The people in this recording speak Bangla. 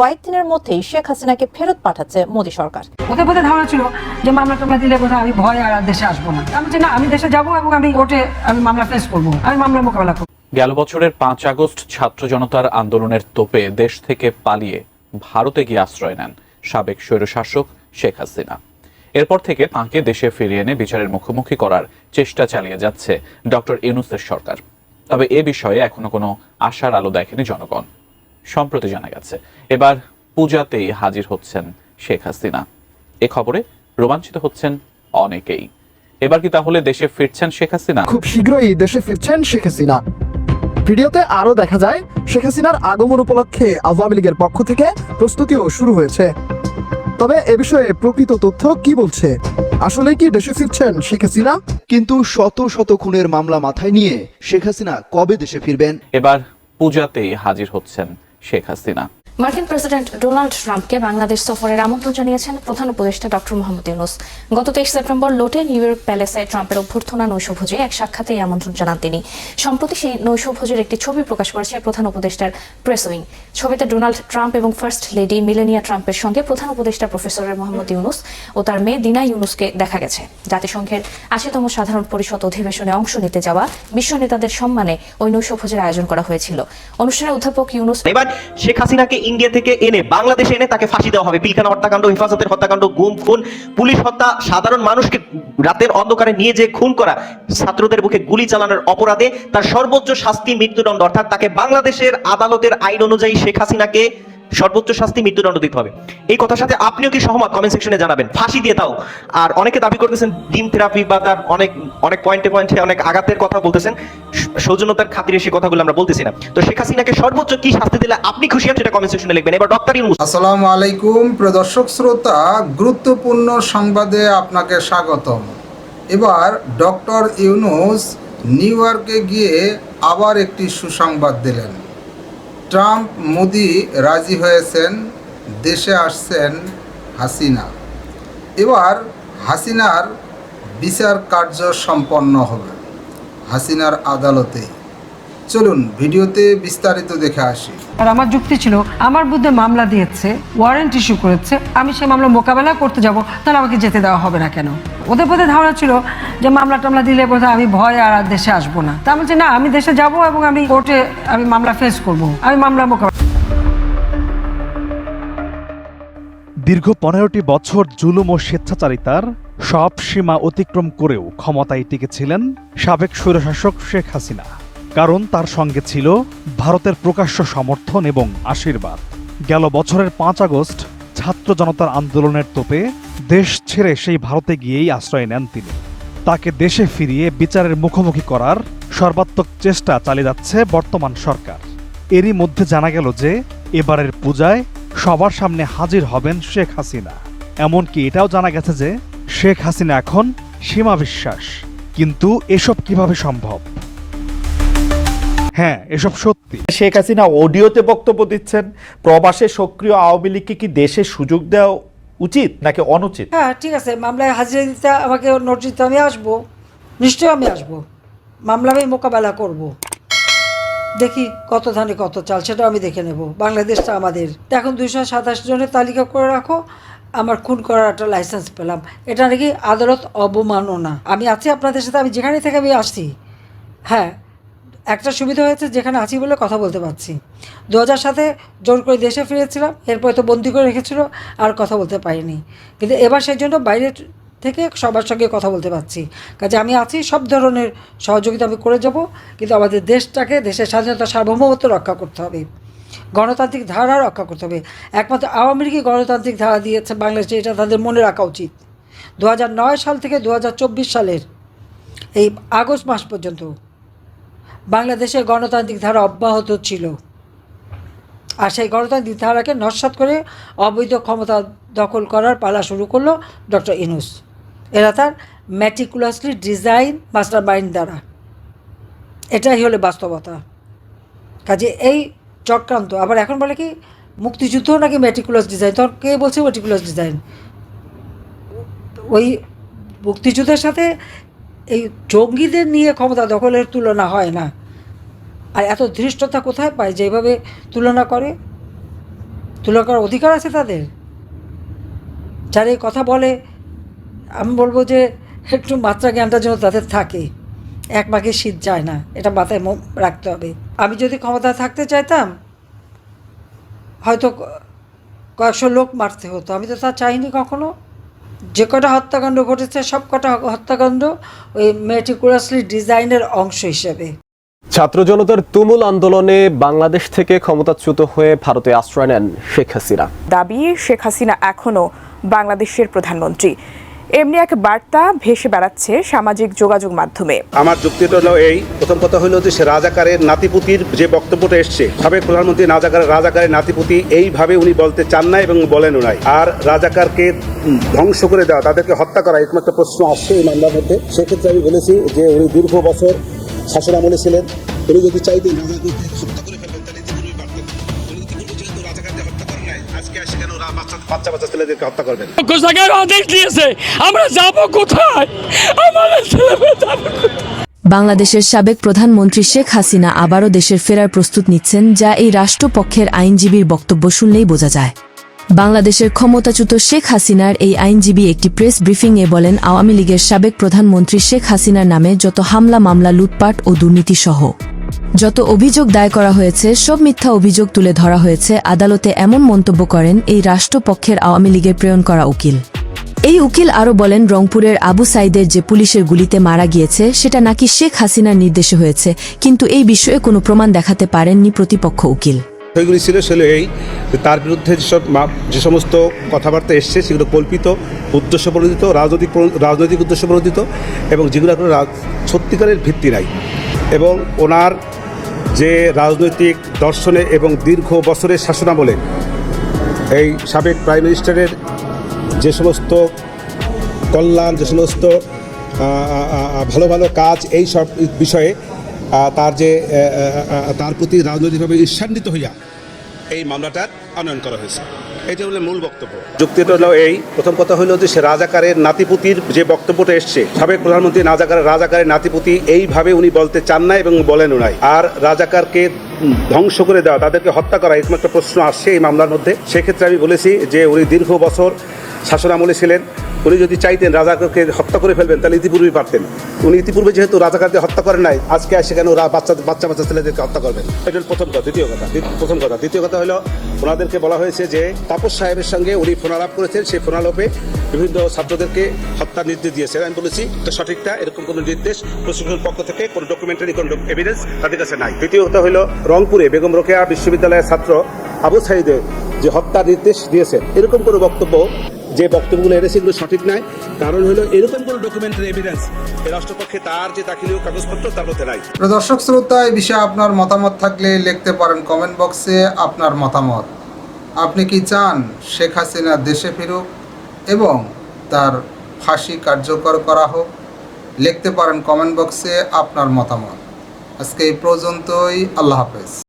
কয়েকদিনের মধ্যেই শেখ হাসিনাকে ফেরত পাঠাচ্ছে মোদী সরকার। ওদের বোধহয় ধারণা ছিল যে মামলা টামলা দিলে বোধহয় আমি ভয় আর দেশে আসব না। আমি না আমি দেশে যাব এবং আমি কোর্টে আমি মামলা ফেস করব। আমি মামলা মোকাবেলা করব। গেল বছরের পাঁচ আগস্ট ছাত্র জনতার আন্দোলনের তোপে দেশ থেকে পালিয়ে ভারতে গিয়ে আশ্রয় নেন সাবেক স্বৈরশাসক শেখ হাসিনা। এরপর থেকে তাঁকে দেশে ফিরিয়ে এনে বিচারের মুখোমুখি করার চেষ্টা চালিয়ে যাচ্ছে ডক্টর ইউনুসের সরকার। তবে এ বিষয়ে এখনও কোনো আশার আলো দেখেনি জনগণ। সম্প্রতি জানা গেছে। এবার পূজাতেই হাজির হচ্ছেন শেখ হাসিনা। এ খবরে রোমাঞ্চিত হচ্ছেন অনেকেই। এবার কি তাহলে দেশে ফিরছেন শেখ হাসিনা? খুব শীঘ্রই দেশে ফিরছেন শেখ হাসিনা। ভিডিওতে আরও দেখা যায় শেখ হাসিনার আগমন উপলক্ষে আওয়ামী লীগের পক্ষ থেকে প্রস্তুতিও শুরু হয়েছে। তবে এ বিষয়ে প্রকৃত তথ্য কি বলছে? আসলে কি দেশে ফিরছেন শেখ হাসিনা? কিন্তু শত শত খুনের মামলা মাথায় নিয়ে শেখ হাসিনা কবে দেশে ফিরবেন? এবার পূজাতেই হাজির হচ্ছেন শেখ হাসিনা। মার্কিন প্রেসিডেন্ট ডোনাল্ড ট্রাম্পকে বাংলাদেশ সফরের আমন্ত্রণ জানিয়েছেন প্রধান উপদেষ্টা ডক্টর মোহাম্মদ ইউনুস। গত তেইশ সেপ্টেম্বর লোটে নিউ ইয়র্ক প্যালেসে ট্রাম্পের অভ্যর্থনা নৈশভোজে এক সাক্ষাতে এই আমন্ত্রণ জানান তিনি। সম্প্রতি সেই নৈশভোজের একটি ছবি প্রকাশ করেছে প্রধান উপদেষ্টার প্রেস উইং। ছবিতে ডোনাল্ড ট্রাম্প এবং ফার্স্ট লেডি মিলেনিয়া ট্রাম্পের সঙ্গে প্রধান উপদেষ্টা প্রফেসরের মোহাম্মদ ইউনুস ও তার মেয়ে দিনা ইউনুসকে দেখা গেছে। জাতিসংঘের আশিতম সাধারণ পরিষদ অধিবেশনে অংশ নিতে যাওয়া বিশ্ব নেতাদের সম্মানে ওই নৈশভোজের আয়োজন করা হয়েছিল। অনুষ্ঠানে অধ্যাপক ইউনুস এবার শেখ হাসিনাকে ইন্ডিয়া থেকে এনে বাংলাদেশে এনে তাকে ফাঁসি দেওয়া হবে। পিলখানা হত্যাকাণ্ড, হেফাজতের হত্যাকাণ্ড, গুম, খুন, পুলিশ হত্যা, সাধারণ মানুষকে রাতের অন্ধকারে নিয়ে যে খুন করা, ছাত্রদের বুকে গুলি চালানোর অপরাধে তার সর্বোচ্চ শাস্তি মৃত্যুদণ্ড। অর্থাৎ তাকে বাংলাদেশের আদালতের আইন অনুযায়ী শেখ হাসিনাকে সর্বোচ্চ শাস্তি মৃত্যুদণ্ড দিতে হবে। এই কথার সাথে আপনিও কি সহমত? কমেন্ট সেকশনে জানাবেন। ফাঁসি দিয়ে তাও আর অনেকে দাবি করতেছেন, ডিম থেরাপি বা তার অনেক অনেক পয়েন্টে পয়েন্টে অনেক আঘাতের কথা বলতেছেন। সৌজন্যতার খাতিরে সে কথাগুলো আমরা বলতেছি না। তো শেখ হাসিনাকে সর্বোচ্চ কি শাস্তি দিলে আপনি খুশি হন সেটা কমেন্ট সেকশনে লিখবেন। এবার ডক্টর ইউনুস আসসালামু আলাইকুম। প্রিয় দর্শক শ্রোতা, গুরুত্বপূর্ণ সংবাদে আপনাকে স্বাগতম। এবার ডক্টর ইউনুস নিউ ইয়র্কে গিয়ে আবার একটি সুসংবাদ দিলেন। ট্রাম্প মোদি রাজি হয়েছেন, দেশে আসছেন হাসিনা। এবার হাসিনার বিচার কার্য সম্পন্ন হবে। হাসিনার আদালতে চলুন ভিডিওতে বিস্তারিত দেখে আসি। আর আমার যুক্তি ছিল আমার বিরুদ্ধে মামলা দিয়েছে ওয়ারেন্ট ইস্যু করেছে আমি সেই মামলা মোকাবেলা করতে যাব তাহলে আমাকে যেতে দেওয়া হবে না কেন? ওদের বোধহয় ধারণা ছিল যে মামলা টামলা দিলে বোধহয় আমি ভয় আর দেশে আসব না। তা আমি বলছি না আমি দেশে যাব এবং আমি কোর্টে আমি মামলা ফেস করব। আমি মামলা মোকাবেলা দীর্ঘ পনেরোটি বছর জুলুম ও স্বেচ্ছাচারিতার সব সীমা অতিক্রম করেও ক্ষমতায় টিকেছিলেন সাবেক স্বৈরশাসক শেখ হাসিনা। কারণ তার সঙ্গে ছিল ভারতের প্রকাশ্য সমর্থন এবং আশীর্বাদ। গেল বছরের পাঁচ আগস্ট ছাত্র জনতার আন্দোলনের তোপে দেশ ছেড়ে সেই ভারতে গিয়েই আশ্রয় নেন তিনি। তাকে দেশে ফিরিয়ে বিচারের মুখোমুখি করার সর্বাত্মক চেষ্টা চালিয়ে যাচ্ছে বর্তমান সরকার। এরই মধ্যে জানা গেল যে এবারের পূজায় সবার সামনে হাজির হবেন শেখ হাসিনা। এমনকি এটাও জানা গেছে যে শেখ হাসিনা এখন সীমা বিশ্বাস কিন্তু এসব কীভাবে সম্ভব? হ্যাঁ এসব সত্যি। শেখ হাসিনা অডিওতে বক্তব্য দিচ্ছেন প্রবাসে সক্রিয় আওয়ামী লীগকে কি দেশে সুযোগ দেওয়া উচিত নাকি অনুচিত? হ্যাঁ ঠিক আছে মামলায় হাজিরা দিতে আমাকে নোটিশ দিতে আমি আসব নিশ্চয়ই আমি আসব মামলা আমি মোকাবেলা করব। দেখি কত ধানে কত চাল সেটাও আমি দেখে নেব বাংলাদেশটা আমাদের। এখন দুইশো সাতাশ জনের তালিকা করে রাখো আমার খুন করার একটা লাইসেন্স পেলাম। এটা নাকি আদালত অবমাননা। আমি আছি আপনাদের সাথে আমি যেখানে থেকে আমি আসছি। হ্যাঁ একটা সুবিধা হয়েছে, যেখানে আছি বলে কথা বলতে পারছি। দু হাজার সাথে জোর করে দেশে ফিরেছিলাম, এরপরে তো বন্দি করে রেখেছিল, আর কথা বলতে পারিনি। কিন্তু এবার সেই জন্য বাইরে থেকে সবার সঙ্গে কথা বলতে পারছি। কাজে আমি আছি, সব ধরনের সহযোগিতা আমি করে যাব, কিন্তু আমাদের দেশটাকে, দেশের স্বাধীনতা সার্বভৌমত্ব রক্ষা করতে হবে। গণতান্ত্রিক ধারা রক্ষা করতে হবে। একমাত্র আওয়ামী লীগই গণতান্ত্রিক ধারা দিয়েছে বাংলাদেশে, এটা তাদের মনে রাখা উচিত। দু হাজার নয় সাল থেকে দু হাজার চব্বিশ সালের এই আগস্ট মাস পর্যন্ত বাংলাদেশে গণতান্ত্রিক ধারা অব্যাহত ছিল। আর সেই গণতান্ত্রিক ধারাকে নস্বাত করে অবৈধ ক্ষমতা দখল করার পালা শুরু করল ডক্টর ইনুস এরা তার ম্যাটিকুলাসলি ডিজাইন মাস্টার মাইন্ড দ্বারা। এটাই হলো বাস্তবতা। কাজে এই চক্রান্ত, আবার এখন বলে কি মুক্তিযুদ্ধ নাকি ম্যাটিকুলাস ডিজাইন তখন কে বলছে ম্যাটিকুলাস ডিজাইন ওই মুক্তিযুদ্ধের সাথে এই জঙ্গিদের নিয়ে ক্ষমতা দখলের তুলনা হয় না। আর এত ধৃষ্টতা কোথায় পায় যেভাবে তুলনা করে? তুলে করার অধিকার আছে তাদের? যারা এই কথা বলে, আমি বলব যে একটু মাত্রা জ্ঞানটা যেন তাদের থাকে। এক মাকে শীত যায় না, এটা মাথায় রাখতে হবে। আমি যদি ক্ষমতা থাকতে চাইতাম, হয়তো কয়েকশো লোক মারতে হতো। আমি তো তা চাইনি কখনো। যে কটা হত্যাকাণ্ড ঘটেছে, সব কটা হত্যাকাণ্ড ওই মেটিকুলাসলি ডিজাইনের অংশ হিসেবে। ছাত্র জনতার তুমুল আন্দোলনে বাংলাদেশ থেকে ক্ষমতাচ্যুত হয়ে ভারতে আশ্রয় নেন শেখ হাসিনা। দাবি শেখ হাসিনা এখনও বাংলাদেশের প্রধানমন্ত্রী। এমনি এক বার্তা ভেসে বেড়াচ্ছে সামাজিক যোগাযোগ মাধ্যমে। আমার যুক্তিটা হলো এই প্রথম কথা হলো যে সে রাজাকারের নাতিপুতির যে বক্তব্যটা এসছে সাবেক প্রধানমন্ত্রী রাজাকার রাজাকারের নাতিপুতি এইভাবে উনি বলতে চান না এবং বলেনও নাই। আর রাজাকারকে ধ্বংস করে দেওয়া তাদেরকে হত্যা করা এরকম একটা প্রশ্ন আসছে এই মামলার মধ্যে। সেক্ষেত্রে আমি বলেছি যে উনি দীর্ঘ বছর শাসন আমলে ছিলেন। উনি যদি চাইতেন হত্যা করে ফেলবেন তাহলে ইতিপূর্বেই পারতেন। উনি ইতিপূর্বে যেহেতু রাজাকারকে হত্যা করেন নাই। আজকে আসে কেন বাচ্চা বাচ্চা বাচ্চা ছেলেদেরকে হত্যা করবেন। জায়গায় আদেশ দিয়েছে আমরা যাব কোথায়? আমাদের ছেলে বাংলাদেশের সাবেক প্রধানমন্ত্রী শেখ হাসিনা আবারও দেশের ফেরার প্রস্তুত নিচ্ছেন যা এই রাষ্ট্রপক্ষের আইনজীবীর বক্তব্য শুনলেই বোঝা যায়। বাংলাদেশের ক্ষমতাচ্যুত শেখ হাসিনার এই আইনজীবী একটি প্রেস ব্রিফিংয়ে বলেন, আওয়ামী লীগের সাবেক প্রধানমন্ত্রী শেখ হাসিনার নামে যত হামলা, মামলা, লুটপাট ও দুর্নীতি সহ যত অভিযোগ দায় করা হয়েছে, সব মিথ্যা অভিযোগ তুলে ধরা হয়েছে। আদালতে এমন মন্তব্য করেন, এই রাষ্ট্রপক্ষের আওয়ামী লীগের প্রেরণ করা উকিল। এই উকিল আরও বলেন, রংপুরের আবু সাইদের যে পুলিশের গুলিতে মারা গিয়েছে, সেটা নাকি শেখ হাসিনার নির্দেশে হয়েছে, কিন্তু এই বিষয়ে কোনো প্রমাণ দেখাতে পারেননি প্রতিপক্ষ উকিল। বিষয়গুলি ছিল সেগুলো এই তার বিরুদ্ধে যেসব যে সমস্ত কথাবার্তা এসছে, সেগুলো কল্পিত, উদ্দেশ্য প্রণোদিত, রাজনৈতিক রাজনৈতিক উদ্দেশ্য প্রণোদিত এবং যেগুলো কোনো সত্যিকারের ভিত্তি নাই। এবং ওনার যে রাজনৈতিক দর্শনে এবং দীর্ঘ বছরের শাসনামলে এই সাবেক প্রাইম মিনিস্টারের যে সমস্ত কল্যাণ, যে সমস্ত ভালো ভালো কাজ এই সব বিষয়ে তার যে তার প্রতি রাজনৈতিকভাবে ঈর্ষান্বিত হইয়া এই মামলাটার আনয়ন করা হয়েছে। এটা হলো মূল বক্তব্য। যুক্তিটা হলো এই, প্রথম কথা হলো যে সে রাজাকারের নাতিপুতির যে বক্তব্যটা এসছে, সাবেক প্রধানমন্ত্রী রাজাকারের রাজাকারের নাতিপুতি এইভাবে উনি বলতে চান না এবং বলেনও নাই। আর রাজাকারকে ধ্বংস করে দেওয়া, তাদেরকে হত্যা করা এরকম একটা প্রশ্ন আসছে এই মামলার মধ্যে। সেক্ষেত্রে আমি বলেছি যে উনি দীর্ঘ বছর শাসন আমলে ছিলেন। উনি যদি চাইতেন রাজাকে হত্যা করে ফেলবেন, তাহলে ইতিপূর্বেই পারতেন। উনি ইতিপূর্বে যেহেতু রাজাকারকে হত্যা করেন নাই, আজকে আসে কেন রা- বাচ্চা বাচ্চা বাচ্চা ছেলেদেরকে হত্যা করবেন? এটা প্রথম কথা। দ্বিতীয় কথা। প্রথম কথা। দ্বিতীয় কথা হলো, ওনাদেরকে বলা হয়েছে যে, তাপস সাহেবের সঙ্গে উনি ফোনালাপ করেছেন। সেই ফোনালাপে বিভিন্ন ছাত্রদেরকে হত্যার নির্দেশ দিয়েছেন। আমি বলেছি, এটা সঠিকটা, এরকম কোনো নির্দেশ প্রশাসনের পক্ষ থেকে, কোনো ডকুমেন্টারি কোনো এভিডেন্স তাদের কাছে নাই। দ্বিতীয় কথা হলো, রংপুরে বেগম রোকেয়া বিশ্ববিদ্যালয়ের ছাত্র আবু সাইদের যে হত্যার নির্দেশ দিয়েছেন, এরকম কোনো বক্তব্য যে বক্তব্যগুলো এনেছে সঠিক নয়। কারণ হলো এরকম কোনো ডকুমেন্টারি এভিডেন্স রাষ্ট্রপক্ষে তার যে দাখিলীয় কাগজপত্র, তার মধ্যে নাই। দর্শক শ্রোতা, এই বিষয়ে আপনার মতামত থাকলে লিখতে পারেন কমেন্ট বক্সে আপনার মতামত। আপনি কি চান শেখ হাসিনা দেশে ফিরুক এবং তার ফাঁসি কার্যকর করা হোক? লিখতে পারেন কমেন্ট বক্সে আপনার মতামত। আজকে এই পর্যন্তই, আল্লাহ হাফেজ।